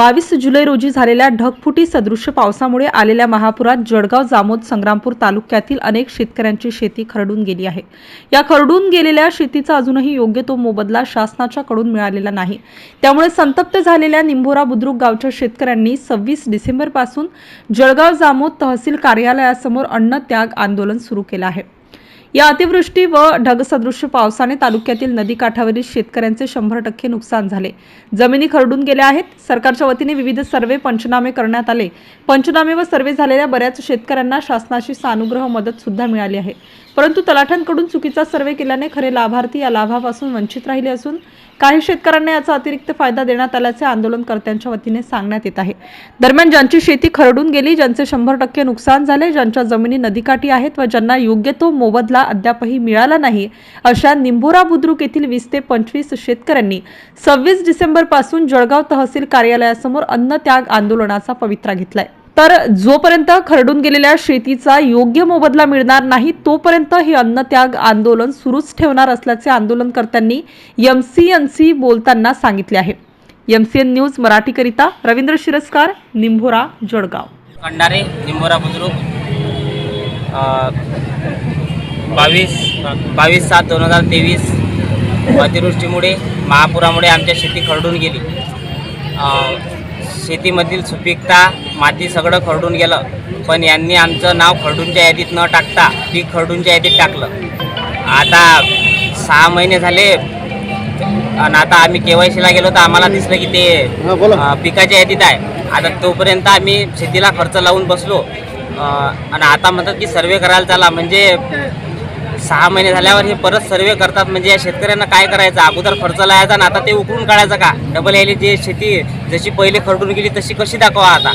बावीस जुलै रोजी झालेल्या ढगफुटी सदृश्य पावसामुळे आलेल्या महापुरात जळगाव जामोद संग्रामपूर तालुक्यातील अनेक शेतकऱ्यांची शेती खरडून गेली आहे. या खरडून गेलेल्या शेतीचा अजूनही योग्य तो मोबदला शासनाच्या कडून मिळालेला नाही. त्यामुळे संतप्त झालेल्या निंभोरा बुद्रुक गावच्या शेतकऱ्यांनी सव्वीस डिसेंबरपासून जळगाव जामोद तहसील कार्यालयासमोर अन्न त्याग आंदोलन सुरू केलं आहे. या अतिवृष्टी व ढगसदृश्य पावसाने तालुक्यातील नदीकाठावरील शेतकऱ्यांचे शंभर टक्के नुकसान झाले. जमिनी खरडून गेल्या आहेत. सरकारच्या वतीने विविध सर्वे पंचनामे करण्यात आले. पंचनामे व सर्वे झालेल्या बऱ्याच शेतकऱ्यांना शासनाची सानुग्रह मदत सुद्धा मिळाली आहे. परंतु तलाठ्यांकडून चुकीचा सर्वे केल्याने खरे लाभार्थी या लाभापासून वंचित राहिले असून काही शेतकऱ्यांना याचा अतिरिक्त फायदा देण्यात आल्याचे आंदोलनकर्त्यांच्या वतीने सांगण्यात येत आहे. दरम्यान ज्यांची शेती खरडून गेली ज्यांचे शंभर टक्के नुकसान झाले ज्यांच्या जमिनी नदीकाठी आहेत व ज्यांना योग्य तो मोबदला अद्यापही मिळाला नाही अशा निंभोरा बुद्रुक येथील वीस ते पंचवीस शेतकऱ्यांनी सव्वीस डिसेंबरपासून जळगाव तहसील कार्यालयासमोर अन्न त्याग आंदोलनाचा पवित्रा घेतलाय. तर जोपर्यंत खरडून गेलेल्या शेतीचा योग्य मोबदला मिळणार नाही तोपर्यंत हे अन्नत्याग आंदोलन सुरूच ठेवणार असल्याचे आंदोलनकर्त्यांनी एमसीएनसी बोलताना सांगितले आहे. एमसीएन न्यूज मराठीकरिता रवींद्र शिरस्कार निंभोरा जळगाव. खंडारे निंभोरा बुद्रुक बावीस बावीस सात दोन हजार तेवीस अतिवृष्टीमुळे महापुरामुळे आमच्या शेती खरडून गेली. शेतीमधील सुपीकता माती सगळं खरडून गेलं. पण यांनी आमचं नाव खरडूनच्या यादीत न टाकता पीक खरडूनच्या यादीत टाकलं. आता सहा महिने झाले आणि आता आम्ही केवायसीला गेलो तर आम्हाला दिसलं की ते पिकाच्या यादीत आहे. आता तोपर्यंत आम्ही शेतीला खर्च लावून बसलो. आणि आता म्हणतात की सर्वे करायला चला. म्हणजे सहा महिने झाल्यावर हे परत सर्वे करतात. म्हणजे या शेतकऱ्यांना काय करायचं? अगोदर खर्च लावायचा आणि आता ते उकळून काढायचं का? डबल यायली जे शेती जशी पहिले खरडून गेली तशी कशी दाखवा आता?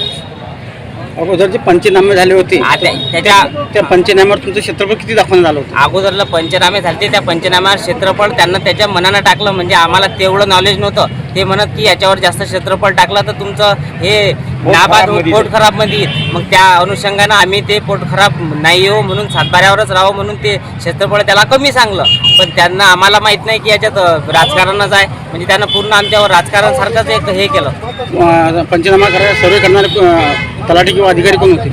अगोदरचे पंचनामे झाले होते. आता त्याच्या त्या पंचनाम्यावर तुमचं क्षेत्रफळ किती दाखवण्यात आलं होतं? अगोदरला पंचनामे झाले त्या पंचनाम्यावर क्षेत्रफळ त्यांना त्याच्या मनानं टाकलं. म्हणजे आम्हाला तेवढं नॉलेज नव्हतं. ते म्हणत की याच्यावर जास्त क्षेत्रफळ टाकलं तर तुमचं हे नाबाद पोट खराबमध्ये. मग त्या अनुषंगानं आम्ही ते पोट खराब नाही येऊ म्हणून सातबाऱ्यावरच राहावं म्हणून ते क्षेत्रफळ त्याला कमी सांगलं. पण त्यांना आम्हाला माहीत नाही की याच्यात राजकारणच आहे. म्हणजे त्यांना पूर्ण आमच्यावर राजकारण सारखंच एक हे केलं. पंचनामा करायला सर्वे करणारे तलाठी किंवा अधिकारी कोण होते?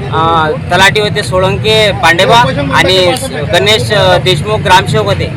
तलाठी होते सोळंके पांडेबा आणि गणेश देशमुख ग्रामसेवक होते.